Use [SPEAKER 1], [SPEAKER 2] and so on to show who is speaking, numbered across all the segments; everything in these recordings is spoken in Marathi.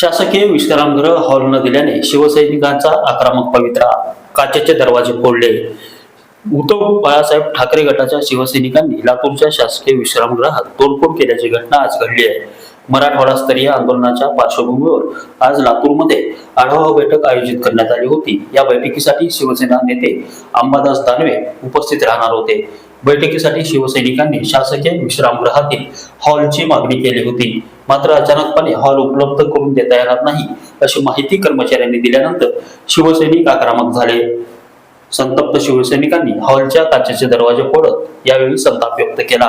[SPEAKER 1] शासकीय विश्रामगृह हॉल न दिल्याने शिवसैनिकांचा आक्रमक पवित्रा काचेचे दरवाजे फोडले. उद्धव बाळासाहेब ठाकरे गटाच्या शिवसैनिकांनी लातूरच्या शासकीय विश्रामगृहात तोडफोड केल्याची घटना आज घडली आहे. मराठवाडा स्तरीय आंदोलनाच्या पार्श्वभूमीवर आज लातूरमध्ये आढावा बैठक आयोजित करण्यात आली होती. या बैठकीसाठी शिवसेना नेते अंबादास दानवे उपस्थित राहणार होते. बैठकीसाठी शिवसैनिकांनी शासकीय विश्रामगृहातील हॉलची मागणी केली होती. मात्र अचानकपणे हॉल उपलब्ध करून देता येणार नाही अशी माहिती कर्मचाऱ्यांनी दिल्यानंतर शिवसैनिक आक्रमक झाले. संतप्त शिवसैनिकांनी हॉलच्या काचेचे दरवाजे फोडत यावेळी संताप व्यक्त केला.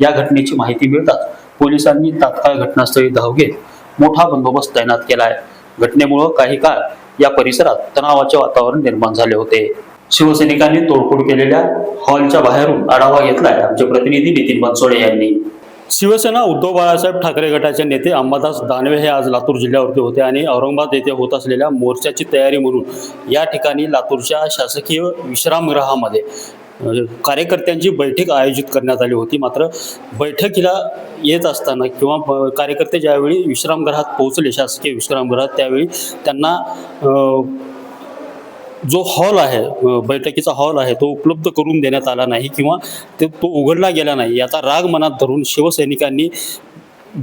[SPEAKER 1] या घटनेची माहिती मिळताच पोलिसांनी तात्काळ घटनास्थळी धाव घेत मोठा बंदोबस्त तैनात केलाय. घटनेमुळे काही काळ या परिसरात तणावाचे वातावरण निर्माण झाले होते. शिवसैनिकांनी तोडफोड केलेल्या हॉलच्या बाहेरून आढावा घेतलाय आमचे प्रतिनिधी नितीन बनसोडे यांनी. शिवसेना उद्धव बाळासाहेब ठाकरे गटाचे नेते अंबादास दानवे हे आज लातूर जिल्ह्यावरती होते आणि औरंगाबाद येथे होत असलेल्या मोर्चाची तयारी म्हणून या ठिकाणी लातूरच्या शासकीय विश्रामगृहामध्ये कार्यकर्त्यांची बैठक आयोजित करण्यात आली होती. मात्र बैठकीला येत असताना किंवा कार्यकर्ते ज्यावेळी विश्रामगृहात पोहोचले शासकीय विश्रामगृहात त्यावेळी त्यांना जो हॉल आहे बैठकीचा हॉल आहे तो उपलब्ध करून देण्यात आला नाही किंवा ते तो उघडला गेला नाही. याचा राग मनात धरून शिवसैनिकांनी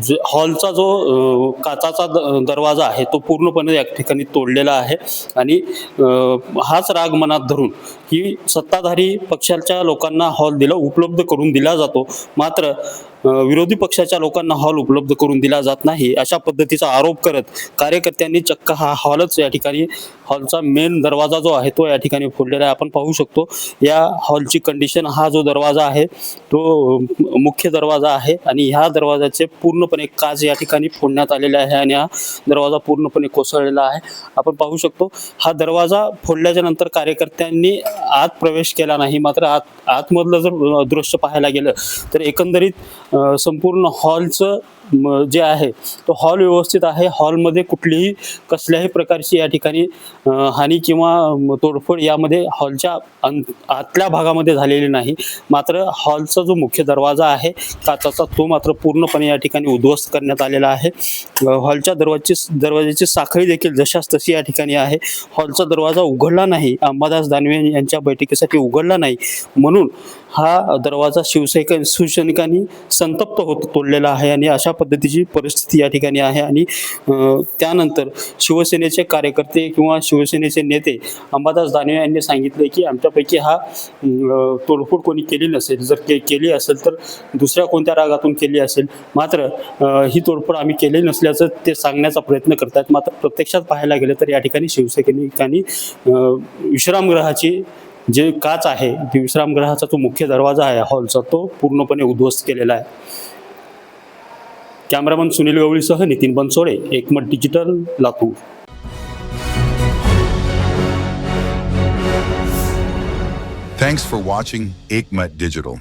[SPEAKER 1] जे हॉलचा जो काचाचा द- दरवाजा आहे तो पूर्णपणे या ठिकाणी तोडलेला आहे. आणि हाच राग मनात धरून की सत्ताधारी पक्षाच्या लोकांना हॉल दिला उपलब्ध करून दिला जातो. मात्र विरोधी पक्षाच्या लोकांना हॉल उपलब्ध करून दिला जात नाही अशा पद्धतीचा आरोप करत कार्यकर्त्यांनी चक्क हा हॉलच या ठिकाणी हॉलचा मेन दरवाजा जो आहे तो या ठिकाणी फोडलेला आहे. आपण पाहू शकतो या हॉलची कंडिशन हा जो दरवाजा आहे तो मुख्य दरवाजा आहे आणि ह्या दरवाजाचे पूर्णपणे काच या ठिकाणी फोडण्यात आलेले आहे आणि हा दरवाजा पूर्णपणे कोसळलेला आहे. आपण पाहू शकतो हा दरवाजा फोडल्याच्या नंतर कार्यकर्त्यांनी आत प्रवेश केला नाही मात्र आत आतमधलं जर दृश्य पाहायला गेलं तर एकंदरीत संपूर्ण हॉलचं जे आहे तो हॉल व्यवस्थित आहे. हॉलमध्ये कुठलीही कसल्याही प्रकारची या ठिकाणी हानी किंवा तोडफोड यामध्ये हॉलच्या अं आतल्या भागामध्ये झालेली नाही. मात्र हॉलचा जो मुख्य दरवाजा आहे काचाचा तो मात्र पूर्णपणे या ठिकाणी उद्ध्वस्त करण्यात आलेला आहे. हॉलच्या दरवाजाची दरवाजाची साखळी देखील जशास तशी या ठिकाणी आहे. हॉलचा दरवाजा उघडला नाही. अंबादास दानवे यांच्या बैठकीसाठी उघडला नाही. म्हणून हा दरवाजा शिवसैनिक शिवसैनिकांनी संतप्त होत तोडलेला आहे आणि अशा पद्धतीची परिस्थिती या ठिकाणी आहे आणि त्यानंतर शिवसेनेचे कार्यकर्ते किंवा शिवसेनेचे नेते अंबादास दानवे यांनी सांगितले की आमच्यापैकी हा तोडफोड कोणी केली नसेल. जर के केली असेल तर दुसऱ्या कोणत्या रागातून केली असेल? मात्र ही तोडफोड आम्ही केली नसल्याचं ते सांगण्याचा प्रयत्न करतात मात्र प्रत्यक्षात पाहायला गेलं तर या ठिकाणी शिवसैनिकांनी विश्रामगृहाची जे काच आहे ती विश्रामगृहाचा जो मुख्य दरवाजा आहे हॉलचा तो पूर्णपणे उद्ध्वस्त केलेला आहे cameraman Sunil गवळीसह Nitin Bansode Ekmat digital Latur
[SPEAKER 2] Thanks for watching Aikmat Digital.